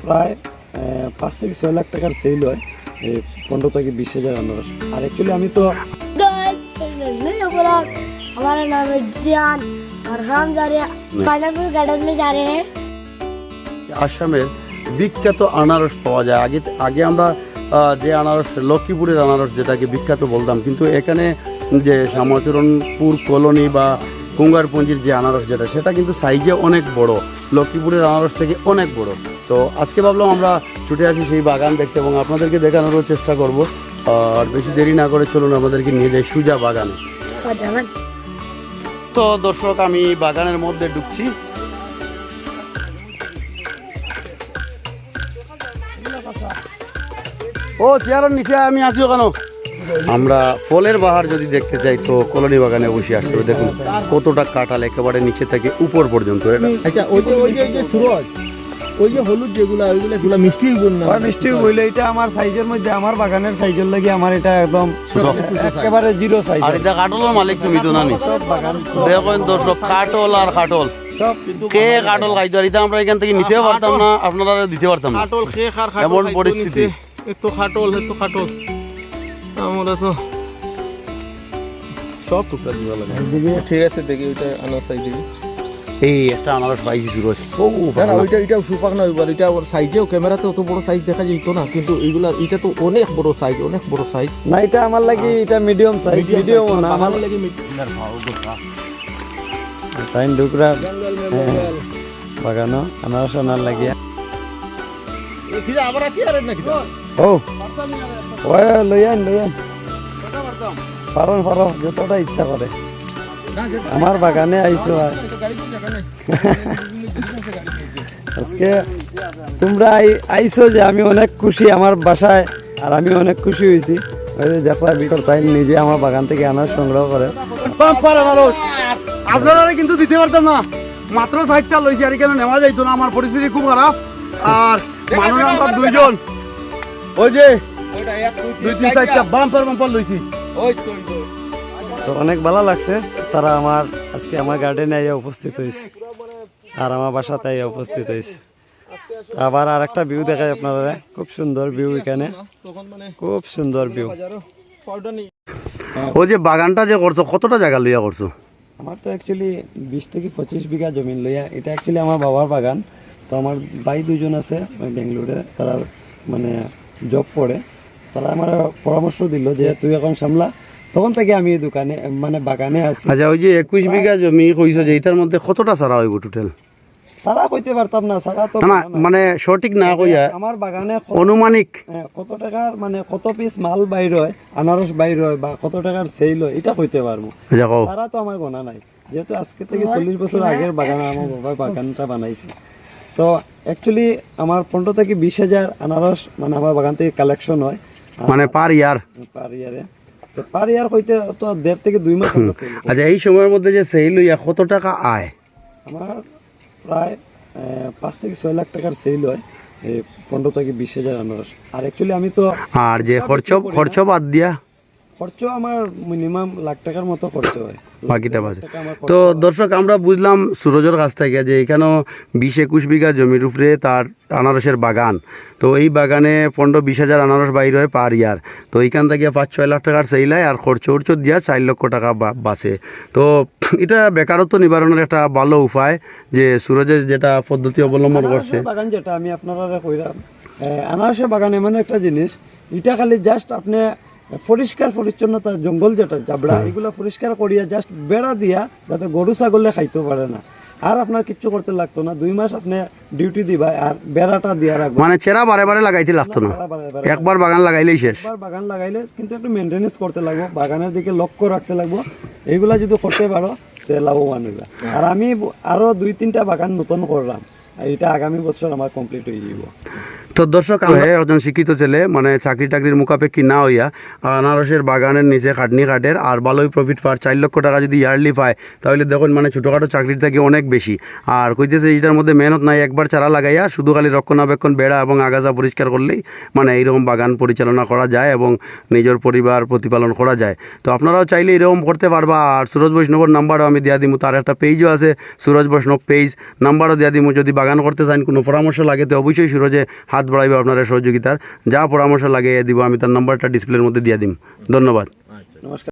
প্রায় আহ, পাঁচ থেকে ছয় লাখ টাকার সেল হয় এই পনেরো থেকে বিশ হাজার আনারস আর অ্যাকচুয়ালি আমি তো हमारा नाम है जियान और हम जा रहे हैं पाइनएप्पल गार्डन में जा रहे हैं আসামের বিখ্যাত আনারস পাওয়া যায় আগে আগে আমরা আহ, যে আনারস লক্ষ্মীপুরের আনারস যেটাকে বিখ্যাত বলতাম কিন্তু এখানে যে শ্যামাচরণপুর কলোনি বা কুঙ্গারপুঞ্জির যে আনারস যেটা সেটা কিন্তু সাইজে অনেক বড় লক্ষ্মীপুরের আনারস থেকে অনেক বড় তো আজকে ভাবলাম আমরা ছুটে আসি সেই বাগান দেখতে এবং আপনাদেরকে দেখানোরও চেষ্টা করব। আর বেশি দেরি না করে চলুন আমাদেরকে নিয়ে যাই সুজা বাগান। তো দর্শক আমি বাগানের মধ্যে ঢুকছি। ও চেয়ারের নিচে আমি আছি ওখানে আমরা ফলের বাহার যদি দেখতে চাই তো কলোনি বাগানে বসে আসতে হবে। দেখুন কতটা কাঁঠাল একেবারে নিচে থেকে উপর পর্যন্ত। এটা আচ্ছা ওই যে ওই যে সুরজ ওই যে হলুদ যেগুলা ওইগুলো এগুলা মিষ্টি গুণ না। মিষ্টি বইলে এটা আমার সাইজের মধ্যে আমার বাগানের সাইজের লাগে আমার এটা একদম একেবারে জিরো সাইজ আর এটা কাঠলের মালিক তুমি তো নানি? দেখুন দর্শক কাঠল আর কাঠল সব কে কাঠল খাইতো আর এটা আমরা এখান থেকে নিতেও পারতাম না আপনারা দিতে পারতাম না। খাটল খেয়ে খার এমন পরিস্থিতি। একটু খাটল একটু খাটল আমরা তো সব টুকরা দিবা লাগে ঠিক আছে দেখি ওইটা আনার সাইজ দিবি এই একটা আনারস পাইছি শুরু হয়েছে। ও না ওইটা এটা সুপাক না এবার এটা ওর সাইজেও ক্যামেরাতে অত বড় সাইজ দেখা যেত না কিন্তু এইগুলা এটা তো অনেক বড় সাইজ অনেক বড় সাইজ না এটা আমার লাগে এটা মিডিয়াম সাইজ মিডিয়াম না আমার লাগে টাইম ডুকরা বাগানো আনারস আনার লাগিয়া। আবার কি আর নাকি? ও। ওই লইয়ান লইয়ান। পারন পারো যতটা ইচ্ছা করে। আমার বাগানে আইছো আর। আজকে তোমরা আই- আইছো যে আমি অনেক খুশি আমার বাসায় আর আমি অনেক খুশি হয়েছি। ওই তাই নিজে আমার বাগান থেকে আনার সংগ্রহ করে। আপনারা কিন্তু দিতে পারতাম না। মাত্র ষাটটা লইছি আর কেন নেওয়া যাইতো না। আমার পরিস্থিতি খুব খারাপ। আর মানুষ আমরা দুইজন। ওই যে দুই তিন চারটা বাম্পার বাম্পার লইছি। তো অনেক ভালো লাগছে। তারা আমার আজকে আমার গার্ডেনে আইয়া উপস্থিত হয়েছে। আর আমার বাসাতে আইয়া উপস্থিত হয়েছে। আবার আর একটা ভিউ দেখায় আপনারা খুব সুন্দর ভিউ এখানে। খুব সুন্দর ভিউ ও যে বাগানটা যে করছ, কতটা জায়গা লইয়া করছ? আমার তো অ্যাকচুয়ালি বিশ থেকে পঁচিশ বিঘা জমিন লইয়া। এটা অ্যাকচুয়ালি আমার বাবার বাগান। তো আমার ভাই দুজন আছে বেঙ্গলোরে তারা মানে জব করে। তারা আমার পরামর্শ দিল যে, তুই এখন সামলা। তখন থেকে আমি এই দোকানে মানে বাগানে আছি। আচ্ছা ওই যে একুশ বিঘা জমি কইছো যে এটার মধ্যে কতটা সারা হইব টোটাল সারা কইতে পারতাম না সারা তো না মানে সঠিক না কইয়া আমার বাগানে অনুমানিক? হ্যাঁ, কত টাকার মানে কত পিস মাল বাইর হয় আনারস বাইর হয় বা কত টাকার সেল হয় এটা কইতে পারব। আচ্ছা কও। তারা তো আমার গোনা নাই। যেহেতু আজকে থেকে চল্লিশ বছর আগের বাগান আমার বাবা বাগানটা বানাইছে। তো অ্যাকচুয়ালি আমার পনেরো থেকে বিশ হাজার আনারস মানে আমার বাগান থেকে কালেকশন হয়। মানে পার ইয়ার পার ইয়ারে পার ইয়ার হইতে তো দেড় থেকে দুই মাস। আচ্ছা এই সময়ের মধ্যে যে সেল হইয়া কত টাকা আয়? আমার প্রায় পাঁচ থেকে ছয় লাখ টাকার সেল হয় এই পনেরো থেকে বিশ হাজার আনারস আর অ্যাকচুয়ালি আমি তো আর যে খরচ খরচ বাদ দিয়া? খরচ আমার মিনিমাম লাখ টাকার মতো খরচ হয়। বাকিটা বাজে। তো দর্শক আমরা বুঝলাম সুরজের কাছ থেকে যে এখানেও বিশ একুশ বিঘা জমির উপরে তার আনারসের বাগান। তো এই বাগানে পনেরো বিশ হাজার আনারস বাইর হয় পার ইয়ার। তো এইখান থেকে পাঁচ ছয় লাখ টাকার সেল হয় আর খরচ উর্চ দিয়া চার লক্ষ টাকা বা- বাঁচে। তো এটা বেকারত্ব নিবারণের একটা ভালো উপায় যে সুরজের যেটা পদ্ধতি অবলম্বন করছে। বাগান যেটা আমি আপনারা কইরাম আহ, আনারসের বাগান এমন একটা জিনিস এটা খালি জাস্ট আপনি পরিষ্কার পরিচ্ছন্নতা জঙ্গল যেটা জাবড়া এগুলো পরিষ্কার করিয়া জাস্ট বেড়া দিয়া যাতে গরু ছাগলে খাইতে পারে না। আর আপনার কিচ্ছু করতে লাগতো না। দুই মাস আপনি ডিউটি দিবা আর বেড়াটা দিয়া রাখবেন মানে চেরা বারে বারে লাগাইতে লাগতো না। একবার বাগান লাগাইলেই শেষ। একবার বাগান লাগাইলে কিন্তু একটু মেনটেনেন্স করতে লাগবো বাগানের দিকে লক্ষ্য রাখতে লাগবো। এইগুলা যদি করতে পারো তাহলে লাভবান হইবা। আর আমি আরও দুই তিনটা বাগান নতুন করলাম। এটা আগামী বছর আমার কমপ্লিট হয়ে যাব তো দর্শক হয়ে একজন শিক্ষিত ছেলে মানে চাকরি টাকরির মুখাপেক্ষি না হইয়া আনারসের বাগানের নিচে খাটনি কাটের আর ভালোই প্রফিট পার চার লক্ষ টাকা যদি ইয়ারলি পায় তাহলে দেখুন মানে ছোটোখাটো চাকরির থেকে অনেক বেশি। আর কইতেছে এটার মধ্যে মেহনত নাই একবার চারা লাগাইয়া শুধু খালি রক্ষণাবেক্ষণ বেড়া এবং আগাছা পরিষ্কার করলেই মানে এইরকম বাগান পরিচালনা করা যায় এবং নিজের পরিবার প্রতিপালন করা যায়। তো আপনারাও চাইলে এরকম করতে পারবা। আর সুরজ বৈষ্ণবর নাম্বারও আমি দিয়া দিমু তার একটা পেজও আছে সুরজ বৈষ্ণব পেজ। নাম্বারও দিয়া দিমু যদি বাগান করতে চান কোনো পরামর্শ লাগে তো অবশ্যই সুরজে হাত বাড়াইবে আপনার সহযোগিতার। যা পরামর্শ লাগে দিব আমি তার নাম্বারটা ডিসপ্লের মধ্যে দিয়ে দিম। ধন্যবাদ। নমস্কার।